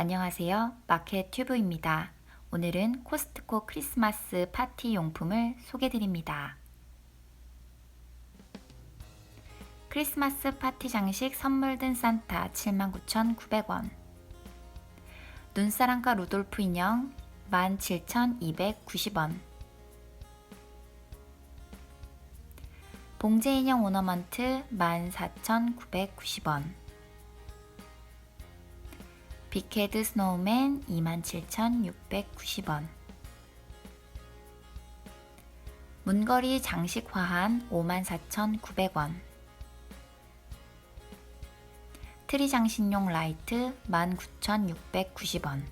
안녕하세요. 마켓 튜브입니다. 오늘은 코스트코 크리스마스 파티 용품을 소개드립니다. 크리스마스 파티 장식 선물 든 산타 79,900원. 눈사람과 루돌프 인형 17,290원. 봉제 인형 오너먼트 14,990원. 빅헤드 스노우맨 27,690원. 문거리 장식 화한 54,900원. 트리 장식용 라이트 19,690원.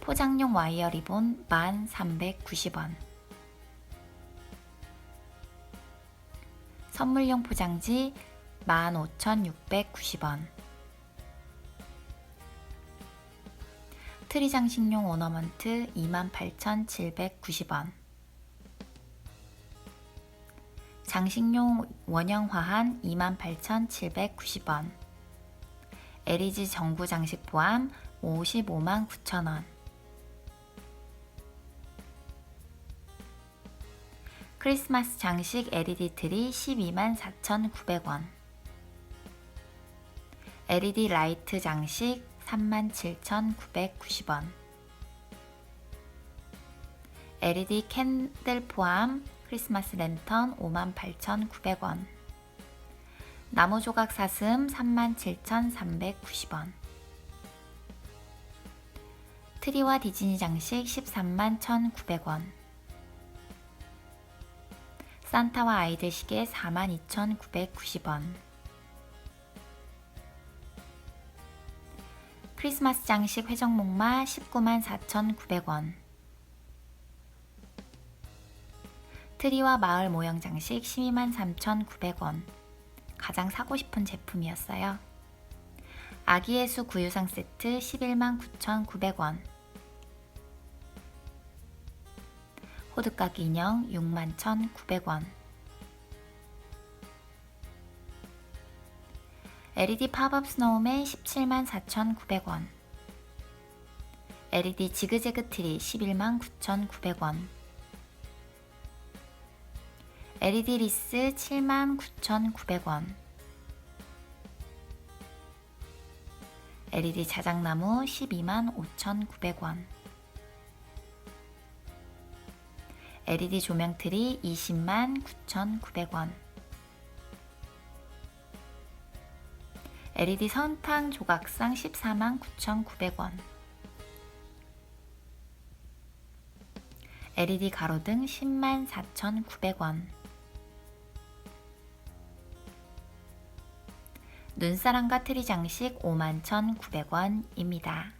포장용 와이어 리본 1,390원. 선물용 포장지 15,690원. 트리 장식용 오너먼트 28,790원. 장식용 원형 화한 28,790원. 에리즈 전구 장식 포함 55만 9천원. 크리스마스 장식 LED 트리 12만 4,900원. LED 라이트 장식 37,990원. LED 캔들 포함 크리스마스 랜턴 58,900원. 나무 조각 사슴 37,390원. 트리와 디즈니 장식 13만 1,900원. 산타와 아이들 시계 42,990원. 크리스마스 장식 회전 목마 19만 4,900원. 트리와 마을 모형 장식 12만 3,900원. 가장 사고 싶은 제품이었어요. 아기 예수 구유상 세트 11만 9,900원. 호두까기 인형 6만 1,900원. LED 팝업 스노우맨 17만 4,900원. LED 지그재그 트리 11만 9,900원. LED 리스 7만 9,900원. LED 자작나무 12만 5,900원. LED 조명 트리 20만 9,900원. LED 선탕 조각상 14만 9,900원. LED 가로등 10만 4,900원. 눈사람과 트리 장식 51,900원입니다.